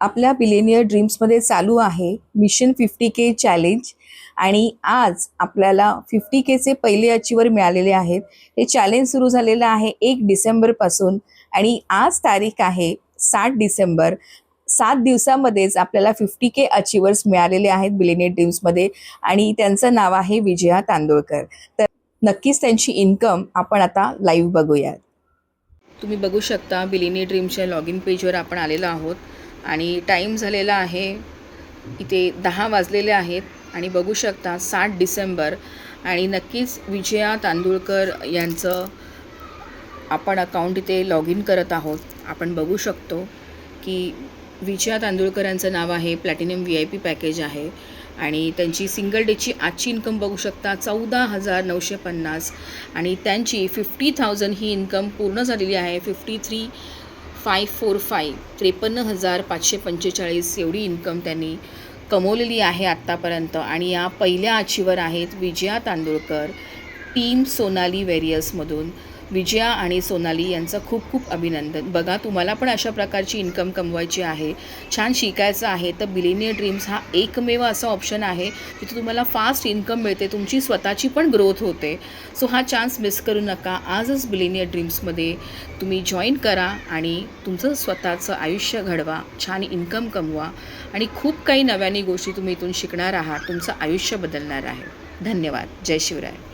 आपल्या बिलेनियर ड्रीम्समध्ये चालू आहे मिशन फिफ्टी के चॅलेंज. आणि आज आपल्याला फिफ्टी केचे पहिले अचिवर मिळालेले आहेत. हे चॅलेंज सुरू झालेलं आहे एक डिसेंबरपासून. आणि आज तारीख आहे सात डिसेंबर. सात दिवसामध्येच आपल्याला फिफ्टी के अचिवर्स मिळालेले आहेत बिलेनियर ड्रीम्समध्ये. आणि त्यांचं नाव आहे विजया तांदूळकर. तर नक्कीच त्यांची इन्कम आपण आता लाईव्ह बघूयात. तुम्ही बघू शकता बिलिनी ड्रीमच्या लॉग इन पेजवर आपण आलेलो आहोत. आणि टाईम झालेला आहे. इथे दहा वाजलेले आहेत आणि बघू शकता सात डिसेंबर आणि नक्कीच विजया तांदूळकर यांचं आपण अकाउंट इथे लॉग इन करत आहोत. आपण बघू शकतो की विजया तांदूळकर यांचं नाव आहे platinum V I P package आहे आणि त्यांची सिंगल डेची आजची इन्कम बघू शकता चौदा हजार नऊशे पन्नास आणि त्यांची फिफ्टी थाउजंड ही इन्कम पूर्ण झालेली आहे. Fifty three five four five त्रेपन्न हजार पाचशे पंचेचाळीस एवढी इन्कम त्यांनी कमवलेली आहे आत्तापर्यंत आणि या पहिल्या आचीवर आहेत विजया तांदूळकर टीम सोनाली वेरियसमधून विजया आणि सोनाली यांचं खूप खूप अभिनंदन. बघा तुम्हाला पण अशा प्रकारची इन्कम कमवायची आहे. छान शिकायचं आहे. तर बिलिनियर ड्रीम्स हा एकमेव असा ऑप्शन आहे तिथे तुम्हाला फास्ट इन्कम मिळते तुमची स्वतःची पण ग्रोथ होते. सो हा चान्स मिस करू नका. आजच बिलिनियर ड्रीम्समध्ये तुम्ही जॉईन करा आणि तुमचं स्वतःचं आयुष्य घडवा छान इन्कम कमवा आणि खूप काही नव्याने गोष्टी तुम्ही इथून शिकणार आहात. तुमचं आयुष्य बदलणार आहे. धन्यवाद. जय शिवराय.